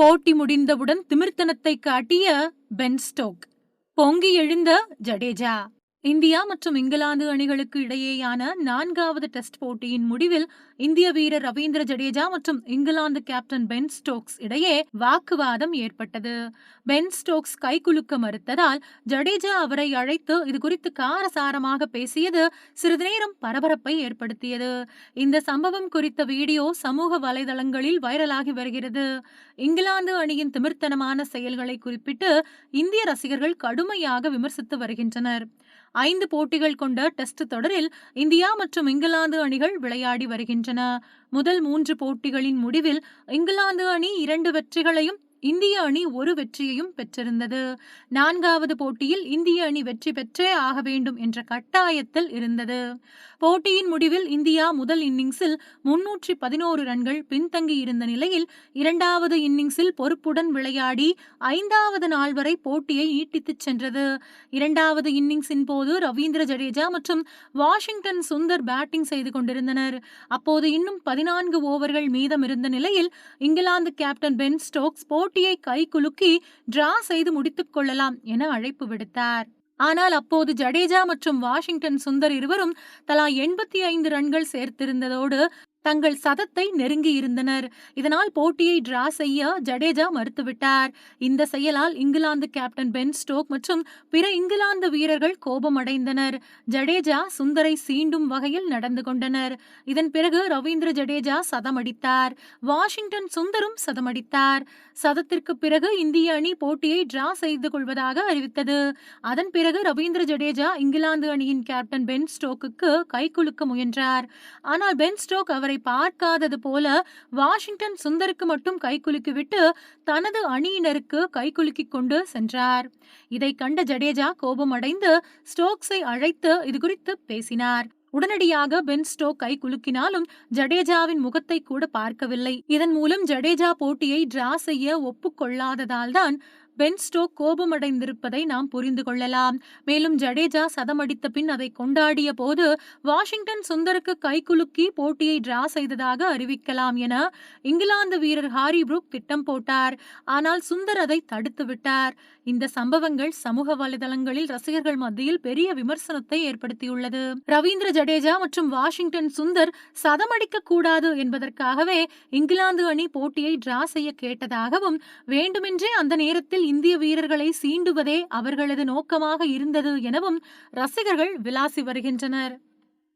போட்டி முடிந்தவுடன் திமிர்த்தனத்தை காட்டிய பென்ஸ்டோக் பொங்கி எழுந்த ஜடேஜா. இந்தியா மற்றும் இங்கிலாந்து அணிகளுக்கு இடையேயான நான்காவது டெஸ்ட் போட்டியின் முடிவில் இந்திய வீரர் ரவீந்திர ஜடேஜா மற்றும் இங்கிலாந்து கேப்டன் பென் ஸ்டோக்ஸ் இடையே வாக்குவாதம் ஏற்பட்டது. பென் ஸ்டோக்ஸ் கைகுலுக்க மறுத்ததால் ஜடேஜா அவரை அழைத்து இது குறித்து காரசாரமாக பேசியது சிறிது நேரம் பரபரப்பை ஏற்படுத்தியது. இந்த சம்பவம் குறித்த வீடியோ சமூக வலைதளங்களில் வைரலாகி வருகிறது. இங்கிலாந்து அணியின் திமிர்த்தனமான செயல்களை குறிப்பிட்டு இந்திய ரசிகர்கள் கடுமையாக விமர்சித்து வருகின்றனர். ஐந்து போட்டிகள் கொண்ட டெஸ்ட் தொடரில் இந்தியா மற்றும் இங்கிலாந்து அணிகள் விளையாடி வருகின்றன. முதல் மூன்று போட்டிகளின் முடிவில் இங்கிலாந்து அணி இரண்டு வெற்றிகளையும் இந்திய அணி ஒரு வெற்றியையும் பெற்றிருந்தது. நான்காவது போட்டியில் இந்திய அணி வெற்றி பெற்றே ஆக வேண்டும் என்ற கட்டாயத்தில் இருந்தது. போட்டியின் முடிவில் இந்தியா முதல் இன்னிங்ஸில் முன்னூற்றி பதினோரு ரன்கள் பின்தங்கி இருந்த நிலையில் இரண்டாவது இன்னிங்ஸில் பொறுப்புடன் விளையாடி ஐந்தாவது நாள் வரை போட்டியை ஈட்டித்துச் சென்றது. இரண்டாவது இன்னிங்ஸின் போது ரவீந்திர ஜடேஜா மற்றும் வாஷிங்டன் சுந்தர் பேட்டிங் செய்து கொண்டிருந்தனர். அப்போது இன்னும் பதினான்கு ஓவர்கள் மீதம் இருந்த நிலையில் இங்கிலாந்து கேப்டன் பென் ஸ்டோக்ஸ் போட்டியை கை குலுக்கி டிரா செய்து முடித்துக் கொள்ளலாம் என அழைப்பு விடுத்தார். ஆனால் அப்போது ஜடேஜா மற்றும் வாஷிங்டன் சுந்தர் இருவரும் தலா எண்பத்தி ஐந்து ரன்கள் சேர்த்திருந்ததோடு தங்கள் சதத்தை நெருங்கியிருந்தனர் இதனால் போட்டியை டிரா செய்ய ஜடேஜா மறுத்துவிட்டார். இந்த செயலால் இங்கிலாந்து கேப்டன் பென் ஸ்டோக் மற்றும் பிற இங்கிலாந்து வீரர்கள் கோபமடைந்தனர். ஜடேஜா சுந்தரை சீண்டும் வகையில் நடந்து கொண்டனர். இதன் பிறகு ரவீந்திர ஜடேஜா சதமடித்தார். வாஷிங்டன் சுந்தரும் சதமடித்தார். சதத்திற்கு பிறகு இந்திய அணி போட்டியை டிரா செய்து கொள்வதாக அறிவித்தது. அதன் பிறகு ரவீந்திர ஜடேஜா இங்கிலாந்து அணியின் கேப்டன் பென் ஸ்டோக்குக்கு கைகுலுக்க முயன்றார். ஆனால் பென் ஸ்டோக் அவர் பார்க்காதது போல வாஷிங்டன் சுந்தருக்கு மட்டும் கைகுலுக்கிவிட்டு தனது அணியினருக்கு கைகுலுக்கிக் கொண்டு சென்றார். இதை கண்ட ஜடேஜா கோபமடைந்து ஸ்டோக்ஸை அழைத்து இது குறித்து பேசினார். உடனடியாக பென் ஸ்டோக் கை குலுக்கினாலும் ஜடேஜாவின் முகத்தை கூட பார்க்கவில்லை. இதன் மூலம் ஜடேஜா போட்டியை டிரா செய்ய ஒப்புக்கொள்ளாததால்தான் பென் ஸ்டோக் கோபமடைந்திருப்பதை நாம் புரிந்து கொள்ளலாம். மேலும் ஜடேஜா சதமடித்த பின் அதை கொண்டாடிய போது வாஷிங்டன் சுந்தருக்கு கைகுலுக்கி போட்டியை டிரா செய்ததாக அறிவிக்கலாம் என இங்கிலாந்து வீரர் ஹாரி புரூக் திட்டம் போட்டார். ஆனால் சுந்தர் அதை தடுத்து விட்டார். இந்த சம்பவங்கள் சமூக வலைதளங்களில் ரசிகர்கள் மத்தியில் பெரிய விமர்சனத்தை ஏற்படுத்தியுள்ளது. ரவீந்திர ஜடேஜா மற்றும் வாஷிங்டன் சுந்தர் சதமடிக்க கூடாது என்பதற்காகவே இங்கிலாந்து அணி போட்டியை டிரா செய்ய கேட்டதாகவும் வேண்டுமென்றே அந்த நேரத்தில் இந்திய வீரர்களை சீண்டுவதே அவர்களது நோக்கமாக இருந்தது எனவும் ரசிகர்கள் விளாசி வருகின்றனர்.